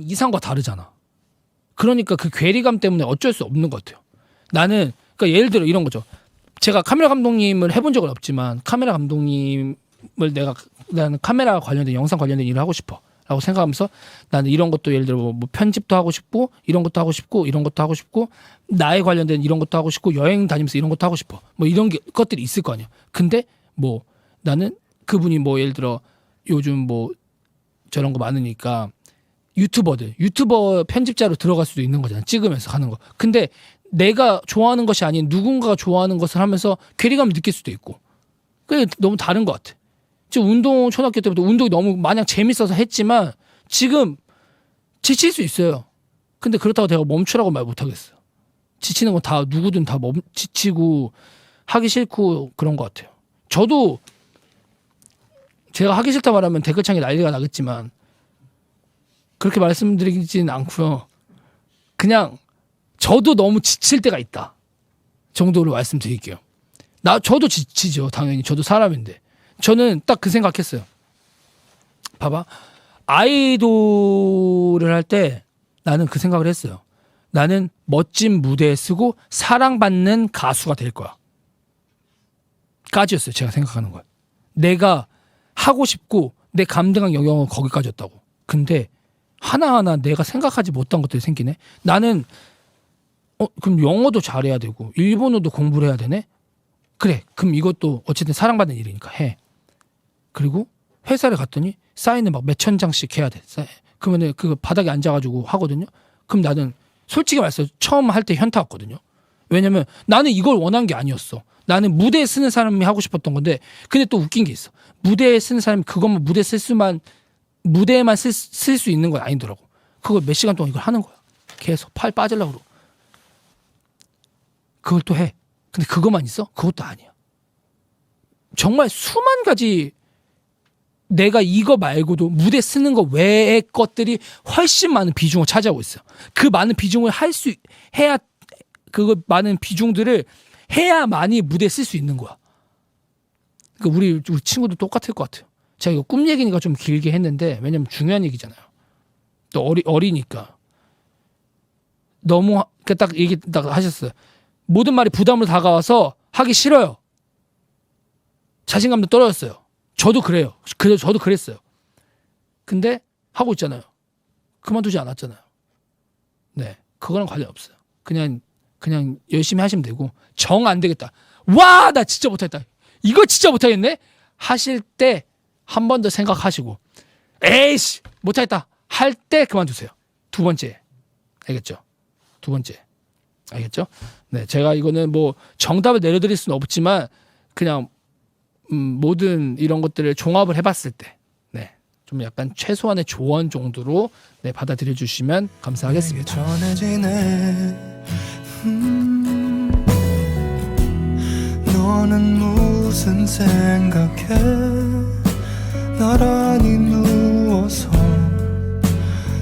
이상과 다르잖아. 그러니까 그 괴리감 때문에 어쩔 수 없는 것 같아요. 나는 그러니까 예를 들어 이런 거죠. 제가 카메라 감독님을 해본 적은 없지만 카메라 감독님을 내가 나는 카메라 관련된 영상 관련된 일을 하고 싶어 라고 생각하면서 나는 이런 것도 예를 들어 뭐, 뭐 편집도 하고 싶고 이런 것도 하고 싶고 이런 것도 하고 싶고 나에 관련된 이런 것도 하고 싶고 여행 다니면서 이런 것도 하고 싶어 뭐 이런 게, 것들이 있을 거 아니야. 근데 뭐 나는 그분이 뭐 예를 들어 요즘 뭐 저런 거 많으니까 유튜버들 유튜버 편집자로 들어갈 수도 있는 거잖아. 찍으면서 하는 거. 근데 내가 좋아하는 것이 아닌 누군가가 좋아하는 것을 하면서 괴리감을 느낄 수도 있고. 그게 너무 다른 것 같아. 지금 운동 초등학교 때부터 운동이 너무 마냥 재밌어서 했지만 지금 지칠 수 있어요. 근데 그렇다고 내가 멈추라고 말 못하겠어. 지치는 건 다 누구든 다 멈, 지치고 하기 싫고 그런 것 같아요. 저도 제가 하기 싫다 말하면 댓글창에 난리가 나겠지만 그렇게 말씀드리지는 않고요. 그냥 저도 너무 지칠 때가 있다 정도로 말씀드릴게요. 나 저도 지치죠 당연히 저도 사람인데 저는 딱 그 생각했어요. 봐봐 아이돌을 할 때 나는 그 생각을 했어요. 나는 멋진 무대에 쓰고 사랑받는 가수가 될 거야. 까지였어요 제가 생각하는 걸. 내가 하고 싶고 내 감당한 영역은 거기까지였다고. 근데 하나하나 내가 생각하지 못한 것들이 생기네. 나는 어 그럼 영어도 잘해야 되고 일본어도 공부를 해야 되네. 그래. 그럼 이것도 어쨌든 사랑받는 일이니까 해. 그리고 회사를 갔더니 사인을 막 몇 천 장씩 해야 돼. 사인. 그러면은 그 바닥에 앉아가지고 하거든요. 그럼 나는 솔직히 말해서 처음 할 때 현타 왔거든요. 왜냐면 나는 이걸 원한 게 아니었어. 나는 무대에 쓰는 사람이 하고 싶었던 건데 근데 또 웃긴 게 있어. 무대에 쓰는 사람이 그것만 무대 쓸 수만 무대에만 쓸 수 있는 건 아니더라고. 그걸 몇 시간 동안 이걸 하는 거야. 계속 팔 빠질라고 그러고. 그걸 또 해. 근데 그것만 있어? 그것도 아니야. 정말 수만 가지 내가 이거 말고도 무대 쓰는 거 외의 것들이 훨씬 많은 비중을 차지하고 있어. 그 많은 비중을 할 수 해야 그 많은 비중들을 해야만이 무대에 쓸수 있는 거야. 그러니까 우리 우리 친구도 똑같을 것 같아요. 제가 이거 꿈 얘기니까 좀 길게 했는데 왜냐면 중요한 얘기잖아요. 또 어리 어리니까 너무 그딱 얘기 딱 하셨어요. 모든 말이 부담으로 다가와서 하기 싫어요. 자신감도 떨어졌어요. 저도 그래요. 그래 저도 그랬어요. 근데 하고 있잖아요. 그만두지 않았잖아요. 네, 그거랑 관련 없어요. 그냥 그냥 열심히 하시면 되고 정 안 되겠다. 와, 나 진짜 못하겠다. 이거 진짜 못하겠네. 하실 때 한 번 더 생각하시고 에이씨 못하겠다 할 때 그만두세요. 두 번째 알겠죠? 두 번째 알겠죠? 네, 제가 이거는 뭐 정답을 내려드릴 수는 없지만 그냥 음, 모든 이런 것들을 종합을 해봤을 때, 네, 좀 약간 최소한의 조언 정도로 네, 받아들여 주시면 감사하겠습니다. 음, 너는 무슨 생각해 나란히 누워서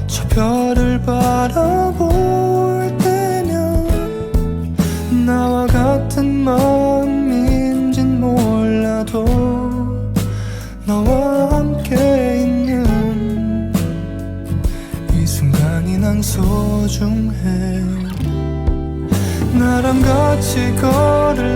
저 별을 바라볼 때면 나와 같은 마음인진 몰라도 너와 함께 있는 이 순간이 난 소중해. 나랑 같이 걸을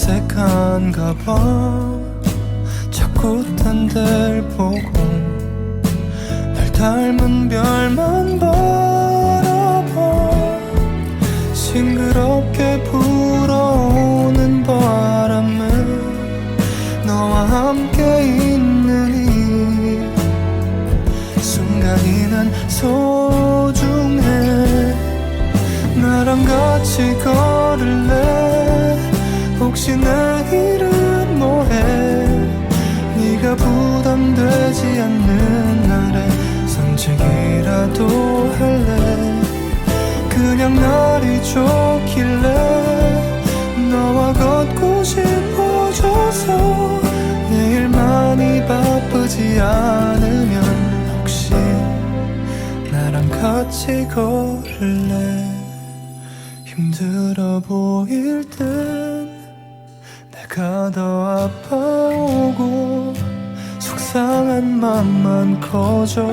어색한가 봐. 자꾸 딴 데를 보고 날 닮은 별만 바라봐. 싱그럽게 불어오는 바람에 너와 함께 있는 이 순간이 난 소중해. 나랑 같이 걸 보이지 않으면 혹시 나랑 같이 걸을래? 힘들어 보일 땐 내가 더 아파오고 속상한 맘만 커져